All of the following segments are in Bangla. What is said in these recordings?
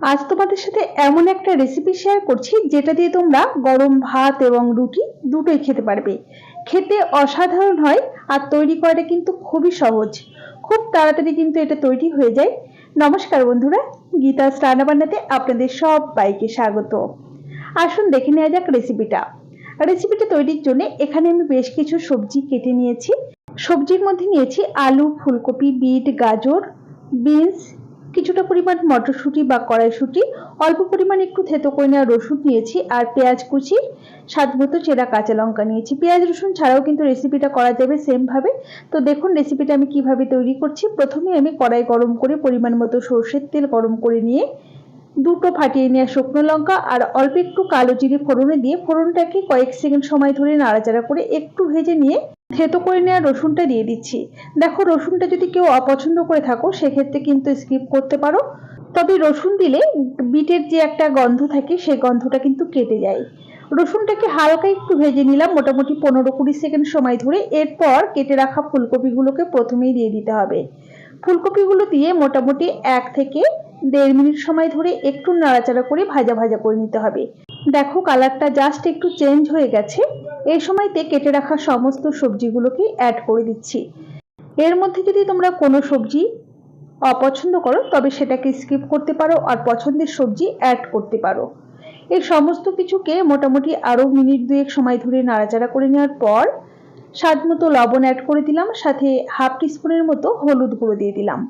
আজ তোমাদের সাথে এমন একটা রেসিপি শেয়ার করছি, যেটা দিয়ে তোমরা গরম ভাত এবং রুটি দুটোই খেতে পারবে। খেতে অসাধারণ হয় আর তৈরি করাটা কিন্তু খুবই সহজ। খুব তাড়াতাড়ি কিন্তু এটা তৈরি হয়ে যায়। নমস্কার বন্ধুরা গীতা রান্না বান্নাতে আপনাদের সব বাইকে স্বাগত। আসুন দেখে নেওয়া যাক রেসিপিটা রেসিপিটা তৈরির জন্য এখানে আমি বেশ কিছু সবজি কেটে নিয়েছি। সবজির মধ্যে নিয়েছি আলু, ফুলকপি, বিট, গাজর, বিনস কিছুটা পরিমাণ মটরশুঁটি বা কড়াইশুঁটি, অল্প পরিমাণ একটু থেতো করে নেওয়া রসুন নিয়েছি আর পেঁয়াজ কুচি, স্বাদ মতো চেরা কাঁচা লঙ্কা নিয়েছি। পেঁয়াজ, রসুন ছাড়াও কিন্তু রেসিপিটা করা যাবে সেমভাবে তো দেখুন রেসিপিটা আমি কীভাবে তৈরি করছি। প্রথমে আমি কড়াই গরম করে পরিমাণ মতো সর্ষের তেল গরম করে নিয়ে দুটো ফাটিয়ে নেওয়া শুকনো লঙ্কা আর অল্প একটু কালো জিরে ফোড়নে দিয়ে ফোড়নটাকে কয়েক সেকেন্ড সময় ধরে নাড়াচাড়া করে একটু ভেজে নিয়ে থেতো করে নেওয়া রসুনটা দিয়ে দিচ্ছি। দেখো, রসুনটা যদি কেউ অপছন্দ করে থাকো, সেক্ষেত্রে কিন্তু স্কিপ করতে পারো। তবে রসুন দিলে বিটের যে একটা গন্ধ থাকে সেই গন্ধটা কিন্তু কেটে যায়। রসুনটাকে হালকা একটু ভেজে নিলাম, মোটামুটি পনেরো কুড়ি সেকেন্ড সময় ধরে। এরপর কেটে রাখা ফুলকপিগুলোকে প্রথমেই দিয়ে দিতে হবে। ফুলকপিগুলো দিয়ে মোটামুটি এক থেকে দেড় মিনিট সময় ধরে একটু নাড়াচাড়া করে ভাজা ভাজা করে নিতে হবে। দেখো কালারটা জাস্ট একটু চেঞ্জ হয়ে গেছে। এই সময়তে কেটে রাখা সমস্ত সবজিগুলোকে অ্যাড করে দিচ্ছি। এর মধ্যে যদি তোমরা কোনো সবজি অপছন্দ করো, তবে সেটাকে স্কিপ করতে পারো আর পছন্দের সবজি অ্যাড করতে পারো। এই সমস্ত কিছুকে মোটামুটি আরও মিনিট দুয়েক সময় ধরে নাড়াচাড়া করে নেওয়ার পর স্বাদ মতো লবণ অ্যাড করে দিলাম, সাথে হাফ টিস্পুনের মতো হলুদ গুঁড়ো দিয়ে দিলাম।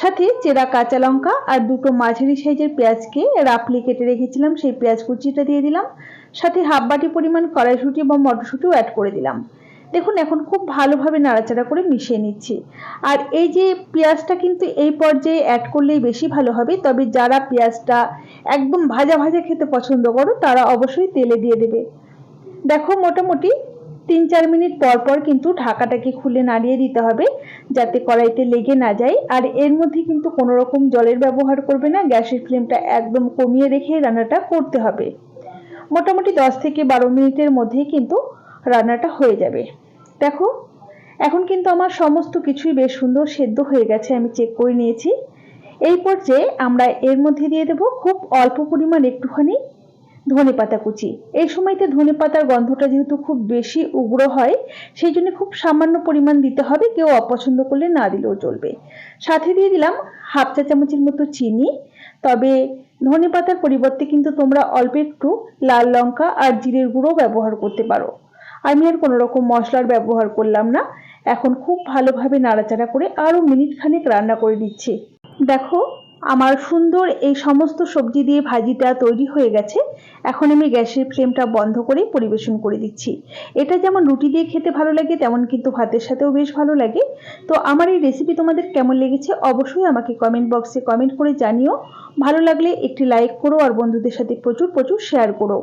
সাথে চেরা কাঁচা লঙ্কা আর দুটো মাঝারি সাইজের পেঁয়াজকে রাফলি কেটে রেখেছিলাম, সেই পেঁয়াজ কুচিটা দিয়ে দিলাম। সাথে হাফ বাটি পরিমাণ কড়াইশুঁটি এবং মটরশুঁটিও অ্যাড করে দিলাম। দেখুন, এখন খুব ভালোভাবে নাড়াচাড়া করে মিশিয়ে নিচ্ছি। আর এই যে পেঁয়াজটা কিন্তু এই পর্যায়ে অ্যাড করলেই বেশি ভালো হবে, তবে যারা পেঁয়াজটা একদম ভাজা ভাজা খেতে পছন্দ করো, তারা অবশ্যই তেলে দিয়ে দেবে। দেখো, মোটামুটি তিন চার মিনিট পর পর কিন্তু ঢাকাটাকে খুলে নাড়িয়ে দিতে হবে, যাতে কড়াইতে লেগে না যায়। আর এর মধ্যে কিন্তু কোনো রকম জলের ব্যবহার করবে না, গ্যাসের ফ্লেমটা একদম কমিয়ে রেখে রান্নাটা করতে হবে। মোটামুটি দশ থেকে বারো মিনিটের মধ্যেই কিন্তু রান্নাটা হয়ে যাবে। দেখো, এখন কিন্তু আমার সমস্ত কিছুই বেশ সুন্দর সেদ্ধ হয়ে গেছে, আমি চেক করে নিয়েছি। এই পর্যায়ে আমরা এর মধ্যে দিয়ে দেব খুব অল্প পরিমাণ একটুখানি ধনে পাতা কুচি। এই সময়তে ধনে পাতার গন্ধটা যেহেতু খুব বেশি উগ্র হয়, সেই জন্য খুব সামান্য পরিমাণ দিতে হবে, কেউ অপছন্দ করলে না দিলেও চলবে। সাথে দিয়ে দিলাম হাফ চা চামচের মতো চিনি, তবে ধনে পাতার পরিবর্তে কিন্তু তোমরা অল্প একটু লাল লঙ্কা আর জিরের গুঁড়ো ব্যবহার করতে পারো। আমি আর কোনো রকম মশলার ব্যবহার করলাম না। এখন খুব ভালোভাবে নাড়াচাড়া করে আরও মিনিট খানেক রান্না করে দিচ্ছি দেখো আমার সুন্দর এই সমস্ত সবজি দিয়ে ভাজিটা তৈরি হয়ে গেছে। এখন আমি গ্যাসের ফ্লেমটা বন্ধ করে পরিবেশন করে দিচ্ছি। এটা যেমন রুটি দিয়ে খেতে ভালো লাগে, তেমন কিন্তু ভাতের সাথেও বেশ ভালো লাগে। তো আমার এই রেসিপি তোমাদের কেমন লেগেছে অবশ্যই আমাকে কমেন্ট বক্সে কমেন্ট করে জানিও। ভালো লাগলে একটি লাইক করো আর বন্ধুদের সাথে প্রচুর প্রচুর শেয়ার করো।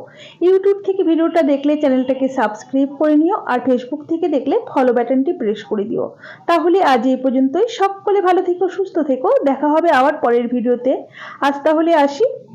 ইউটিউব থেকে ভিডিওটা দেখলে চ্যানেলটাকে সাবস্ক্রাইব করে নিও আর ফেসবুক থেকে দেখলে ফলো বাটনটি প্রেস করে দিও। তাহলে আজ এই পর্যন্তই। সকলে ভালো থেকো, সুস্থ থেকো। দেখা হবে আবার পরের ভিডিওতে। আজ তাহলে আসি।